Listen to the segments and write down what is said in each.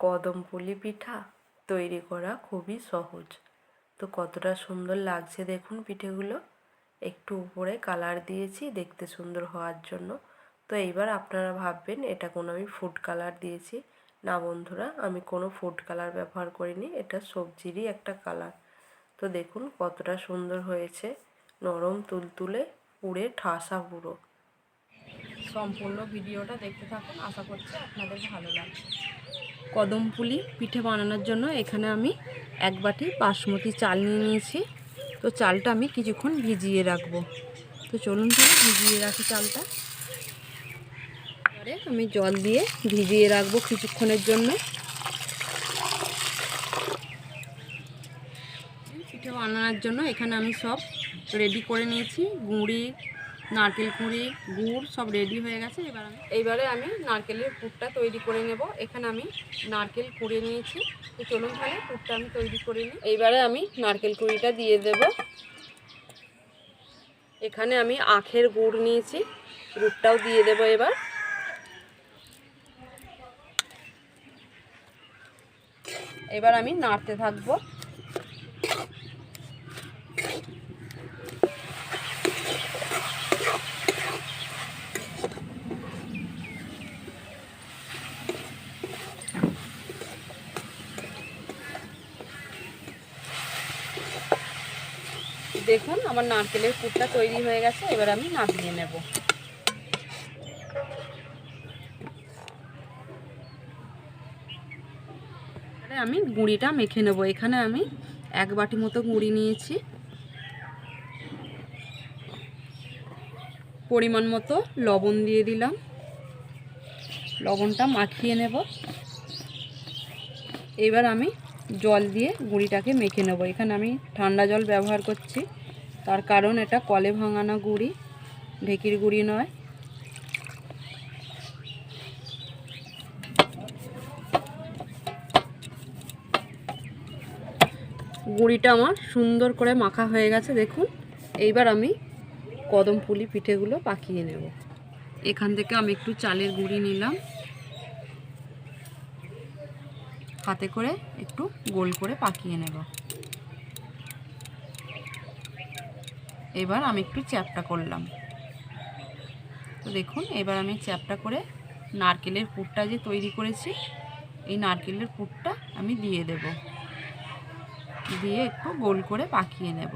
কদম পুলি পিঠা তৈরি করা খুবই সহজ। তো কতটা সুন্দর লাগছে দেখুন পিঠেগুলো। একটু উপরে কালার দিয়েছি, দেখতে সুন্দর হওয়ার জন্য। তো এইবার আপনারা ভাববেন, এটা কোনো আমি ফুড কালার দিয়েছি। না বন্ধুরা, আমি কোনো ফুড কালার ব্যবহার করিনি, এটা সবজিরই একটা কালার। তো দেখুন কতটা সুন্দর হয়েছে, নরম তুলতুলে পুড়ে ঠাসা পুরো। সম্পূর্ণ ভিডিওটা দেখতে থাকুন, আশা করছি আপনাদের ভালো লাগবে। কদম পুলি পিঠে বানানোর জন্য এখানে আমি এক বাটি বাসমতি চাল নিয়ে নিয়েছি। তো চালটা আমি কিছুক্ষণ ভিজিয়ে রাখব। তো চলুন তাহলে ভিজিয়ে রাখি চালটা। এবারে আমি জল দিয়ে ভিজিয়ে রাখব কিছুক্ষণের জন্য। পিঠে বানানোর জন্য এখানে আমি সব রেডি করে নিয়েছি। গুঁড়ি নারকেল কুঁড়ি, গুড় সব রেডি হয়ে গেছে, এবার এইবারে আমি নারকেলের পুরটা তৈরি করে নেব। এখানে আমি নারকেল কুড়িয়ে নিয়েছি। তো চলুন তাহলে পুরটা আমি তৈরি করে নিই। এইবারে আমি নারকেল কুড়িটা দিয়ে দেব। এখানে আমি আখের গুড় নিয়েছি। গুড়টাও দিয়ে দেব এবার। এবার আমি নাড়তে থাকব। দেখুন, আমার নারকেলের পুরটা তৈরি হয়ে গেছে, এবার আমি নামিয়ে নেব। আমি গুঁড়িটা মেখে নেব। এখানে আমি এক বাটি মতো গুঁড়ি নিয়েছি। পরিমাণ মতো লবণ দিয়ে দিলাম। লবণটা মাখিয়ে নেব। এবার আমি জল দিয়ে গুঁড়িটাকে মেখে নেব। এখানে আমি ঠান্ডা জল ব্যবহার করছি। তার কারণ এটা কলে ভাঙানো গুড়ি, ঢেকির গুঁড়ি নয়। গুঁড়িটা আমার সুন্দর করে মাখা হয়ে গেছে, দেখুন। এইবার আমি কদম পুলি পিঠেগুলো পাকিয়ে নেব। এখান থেকে আমি একটু চালের গুঁড়ি নিলাম। হাতে করে একটু গোল করে পাকিয়ে নেব। এবার আমি একটু চ্যাপটা করলাম। তো দেখুন, এবার আমি চ্যাপটা করে নারকেলের পুরটা যে তৈরি করেছি, এই নারকেলের পুরটা আমি দিয়ে দেব। দিয়ে একটু গোল করে পাকিয়ে নেব।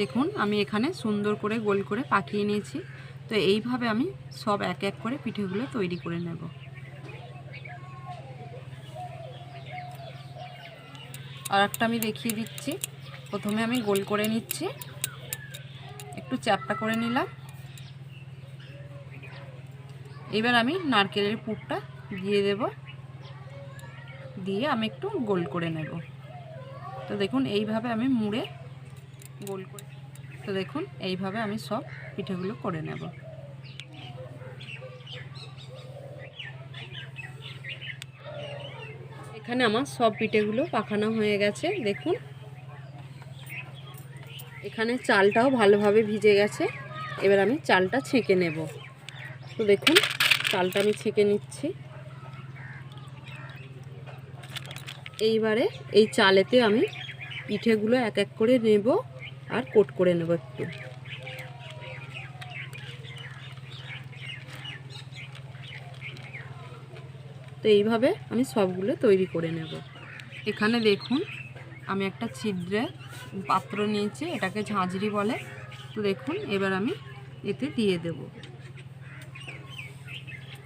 দেখুন, আমি এখানে সুন্দর করে গোল করে পাকিয়ে নিয়েছি। তো এইভাবে আমি সব এক এক করে পিঠেগুলো তৈরি করে নেব। আর একটা আমি দেখিয়ে দিচ্ছি। প্রথমে আমি গোল করে নিচ্ছি। একটু চ্যাপটা করে নিলাম। এবার আমি নারকেলের পুরটা দিয়ে দেব। দিয়ে আমি একটু গোল করে নেব। তো দেখুন, এইভাবে আমি মুড়ে গোল করে তো দেখুন, এইভাবে আমি সব পিঠেগুলো করে নেব। এখানে আমার সব পিঠেগুলো পাখানো হয়ে গেছে, দেখুন। এখানে চালটাও ভালোভাবে ভিজে গেছে, এবার আমি চালটা ছেঁকে নেব। তো দেখুন, চালটা আমি ছেঁকে নিচ্ছি। এইবারে এই চালেতে আমি পিঠেগুলো এক এক করে নেব। আর কোট করে নেব একটু। তো এইভাবে আমি সবগুলো তৈরি করে নেব। এখানে দেখুন, আমি একটা ছিদ্রে পাত্র নিয়েছি, এটাকে ঝাঁঝরি বলে। তো দেখুন, এবার আমি এতে দিয়ে দেব।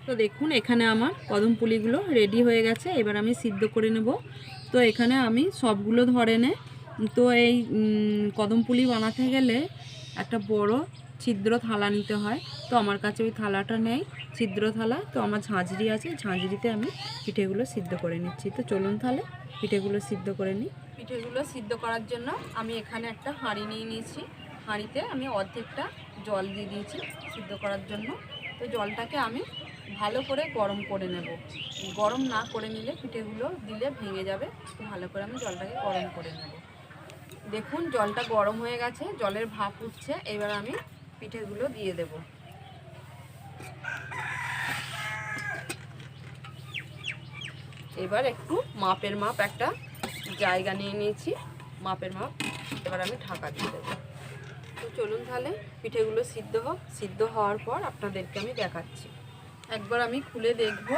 তো দেখুন, এখানে আমার কদম পুলিগুলো রেডি হয়ে গেছে, এবার আমি সিদ্ধ করে নেব। তো এখানে আমি সবগুলো ধরে নে তো এই কদম পুলি বানাতে গেলে একটা বড় ছিদ্র থালা নিতে হয়। তো আমার কাছে ওই থালাটা নেই, ছিদ্র থালা। তো আমার ঝাঁঝরি আছে, ঝাঁঝরিতে আমি পিঠেগুলো সিদ্ধ করে নিচ্ছি। তো চলুন তাহলে পিঠেগুলো সিদ্ধ করে নিই। পিঠেগুলো সিদ্ধ করার জন্য আমি এখানে একটা হাঁড়ি নিয়ে নিয়েছি। হাঁড়িতে আমি অর্ধেকটা জল দিয়ে দিয়েছি সিদ্ধ করার জন্য। তো জলটাকে আমি ভালো করে গরম করে নেব। গরম না করে নিলে পিঠেগুলো দিলে ভেঙে যাবে। তো ভালো করে আমি জলটাকে গরম করে নেব। দেখুন, জলটা গরম হয়ে গেছে, জলের ভাপ উঠছে, এবার আমি পিঠেগুলো দিয়ে দেব। এবার একটু মাপের মাপ, একটা জায়গা নিয়ে নিয়েছি, মাপের মাপ, এবার আমি ঢাকা দিয়ে দেবো। তো চলুন তাহলে, পিঠেগুলো সিদ্ধ হোক। সিদ্ধ হওয়ার পর আপনাদেরকে আমি দেখাচ্ছি। একবার আমি খুলে দেখব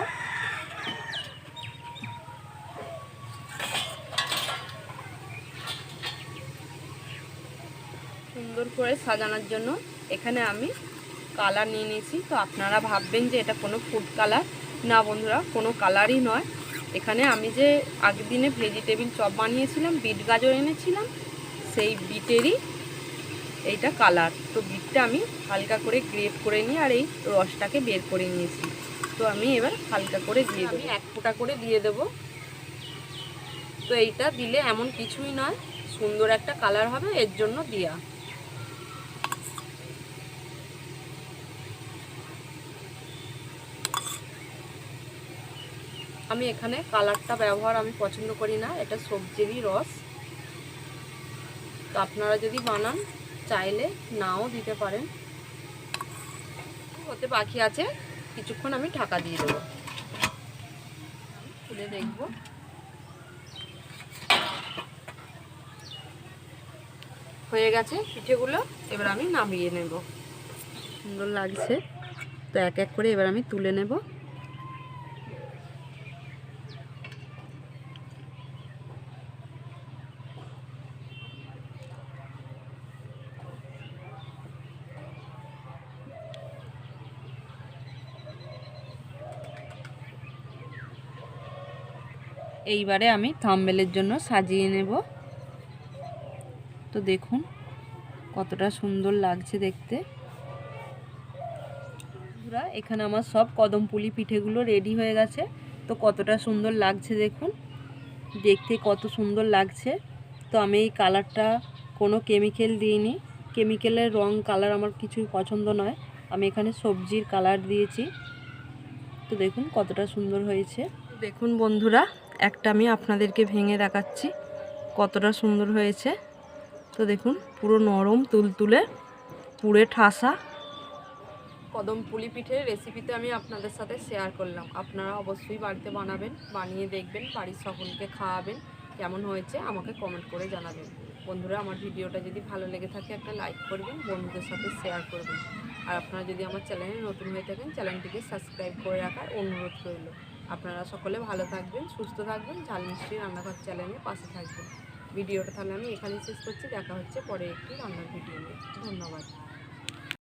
সুন্দর করে সাজানোর জন্য এখানে আমি কালার নিয়ে নিয়েছি। তো আপনারা ভাববেন যে এটা কোনো ফুড কালার। না বন্ধুরা, কোনো কালারই নয়। এখানে আমি যে আগের দিনে ভেজিটেবিল চপ বানিয়েছিলাম, বিট গাজর এনেছিলাম, সেই বিটেরই এইটা কালার। তো বিটটা আমি হালকা করে গ্রেট করে নিয়ে আর এই রসটাকে বের করে নিয়েছি। তো আমি এবার হালকা করে দিয়ে দেবো। এক ফোঁটা করে দিয়ে দেব। তো এইটা দিলে এমন কিছুই নয়, সুন্দর একটা কালার হবে, এর জন্য দেওয়া আমি এখানে কালারটা ব্যবহার আমি পছন্দ করি না, এটা সবজিরই রস। তো আপনারা যদি বানান, চাইলে নাও দিতে পারেন। হতে বাকি আছে, কিছুক্ষণ আমি ঢাকা দিয়ে দেবো। খুলে দেখব। হয়ে গেছে পিঠেগুলো, এবার আমি নামিয়ে নেব। সুন্দর লাগছে। তো এক এক করে এবার আমি তুলে নেব। এইবারে আমি থাম্বেলের জন্য সাজিয়ে নেব। তো দেখুন, কতটা সুন্দর লাগছে দেখতে। বন্ধুরা, এখানে আমার সব কদমপুলি পিঠেগুলো রেডি হয়ে গেছে। তো কতটা সুন্দর লাগছে দেখুন। দেখতে কত সুন্দর লাগছে। তো আমি এই কালারটা কোনো কেমিক্যাল দিইনি। কেমিক্যালের রং কালার আমার কিছুই পছন্দ নয়। আমি এখানে সবজির কালার দিয়েছি। তো দেখুন কতটা সুন্দর হয়েছে। দেখুন বন্ধুরা একটা আমি আপনাদেরকে ভেঙে দেখাচ্ছি, কতটা সুন্দর হয়েছে। তো দেখুন, পুরো নরম, তুলতুলে পুরে ঠাসা। কদম পুলি পিঠের রেসিপিতে আমি আপনাদের সাথে শেয়ার করলাম। আপনারা অবশ্যই বাড়িতে বানাবেন, বানিয়ে দেখবেন, বাড়ির সকলকে খাওয়াবেন, কেমন হয়েছে, আমাকে কমেন্ট করে জানাবেন। বন্ধুরা, আমার ভিডিওটা যদি ভালো লেগে থাকে, একটা লাইক করবেন, বন্ধুদের সাথে শেয়ার করবেন। আর আপনারা যদি আমার চ্যানেলে নতুন হয়ে থাকেন চ্যানেলটিকে সাবস্ক্রাইব করে রাখার অনুরোধ রইল। আপনারা সকলে ভালো থাকবেন, সুস্থ থাকবেন ঝাল মিষ্টি রান্নাঘর চ্যানেলে পাশে থাকবেন। ভিডিওটা তাহলে আমি এখানেই শেষ করছি, দেখা হচ্ছে পরে একটি রান্নার ভিডিও নিয়ে। ধন্যবাদ।